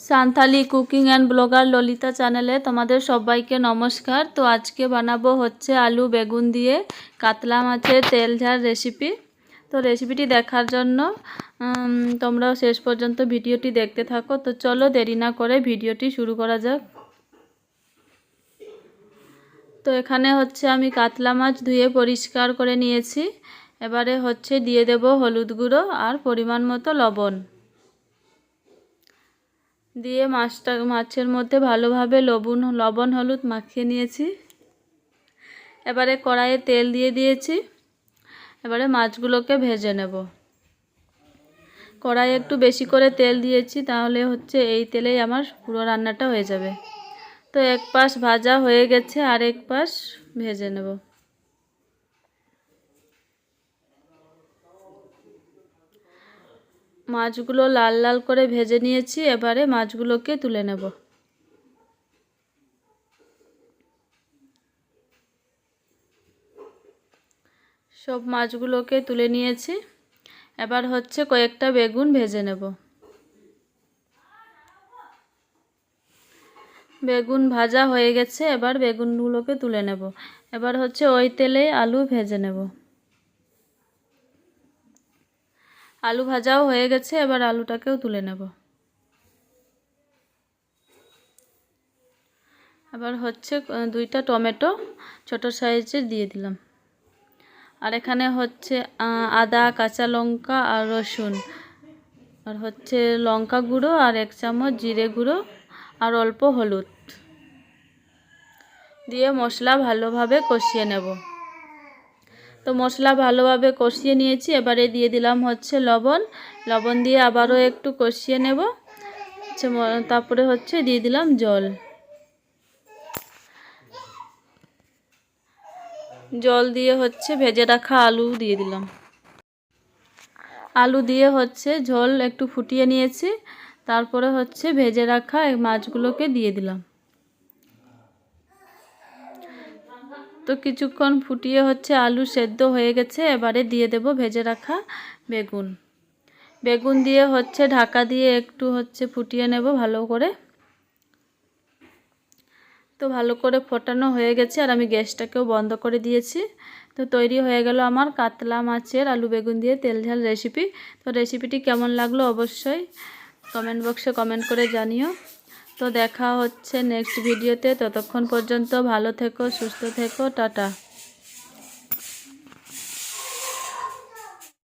Santhali cooking and blogger Lalita চ্যানেলে তোমাদের সবাইকে নমস্কার। তো আজকে বানাবো হচ্ছে আলু বেগুন দিয়ে কাতলা মাছের তেল ঝাল রেসিপি তো রেসিপিটি দেখার জন্য উম, তোমরা শেষ পর্যন্ত ভিডিওটি দেখতে থাকো। তো চলো দেরি না করে ভিডিওটি শুরু করা যাক। তো এখানে হচ্ছে আমি কাতলা মাছ ধুয়ে পরিষ্কার করে নিয়েছি। এবারে হচ্ছে দিয়ে দেব হলুদ গুঁড়ো আর পরিমাণ মতো লবণ। দিয়ে মাছটা, মাছের মধ্যে ভালোভাবে লবণ লবণ হলুদ মাখিয়ে নিয়েছি। এবারে কড়াইয়ে তেল দিয়ে দিয়েছি। এবারে মাছগুলোকে ভেজে নেব। কড়াইয়ে একটু বেশি করে তেল দিয়েছি, তাহলে হচ্ছে এই তেলেই আমার পুরো রান্নাটা হয়ে যাবে। তো এক পাশ ভাজা হয়ে গেছে আর এক পাশ ভেজে নেব। মাছগুলো লাল লাল করে ভেজে নিয়েছি, এবারে মাছগুলোকে তুলে নেব। সব মাছগুলোকে তুলে নিয়েছি। এবার হচ্ছে কয়েকটা বেগুন ভেজে নেব। বেগুন ভাজা হয়ে গেছে, এবার বেগুনগুলোকে তুলে নেব। এবার হচ্ছে ওই তেলে আলু ভেজে নেব। আলু ভাজাও হয়ে গেছে, এবার আলুটাকেও তুলে নেব। এবার হচ্ছে দুইটা টমেটো ছোট সাইজের দিয়ে দিলাম। আর এখানে হচ্ছে আদা, কাঁচা লঙ্কা আর রসুন। আর হচ্ছে লঙ্কা গুঁড়ো আর এক চামচ জিরে গুঁড়ো আর অল্প হলুদ। দিয়ে মশলা ভালোভাবে কষিয়ে নেব। তো মশলা ভালোভাবে কষিয়ে নিয়েছি। এবারে দিয়ে দিলাম হচ্ছে লবণ। লবণ দিয়ে আবারও একটু কষিয়ে নেব। হচ্ছে তারপরে হচ্ছে দিয়ে দিলাম জল। জল দিয়ে হচ্ছে ভেজে রাখা আলু দিয়ে দিলাম। আলু দিয়ে হচ্ছে ঝোল একটু ফুটিয়ে নিয়েছি। তারপরে হচ্ছে ভেজে রাখা মাছগুলোকে দিয়ে দিলাম। তো কিছুক্ষণ ফুটিয়ে হচ্ছে আলু সেদ্ধ হয়ে গেছে, এবারে দিয়ে দেব ভেজে রাখা বেগুন। বেগুন দিয়ে হচ্ছে ঢাকা দিয়ে একটু হচ্ছে ফুটিয়ে নেব ভালো করে। তো ভালো করে ফোটানো হয়ে গেছে, আর আমি গ্যাসটাকেও বন্ধ করে দিয়েছি। তো তৈরি হয়ে গেল আমার কাতলা মাছের আলু বেগুন দিয়ে তেল ঝাল রেসিপি তো রেসিপিটি কেমন লাগল অবশ্যই কমেন্ট বক্সে কমেন্ট করে জানিও। তো দেখা হচ্ছে নেক্সট ভিডিওতে ততক্ষণ পর্যন্ত ভালো থেকো সুস্থ থেকো টাটা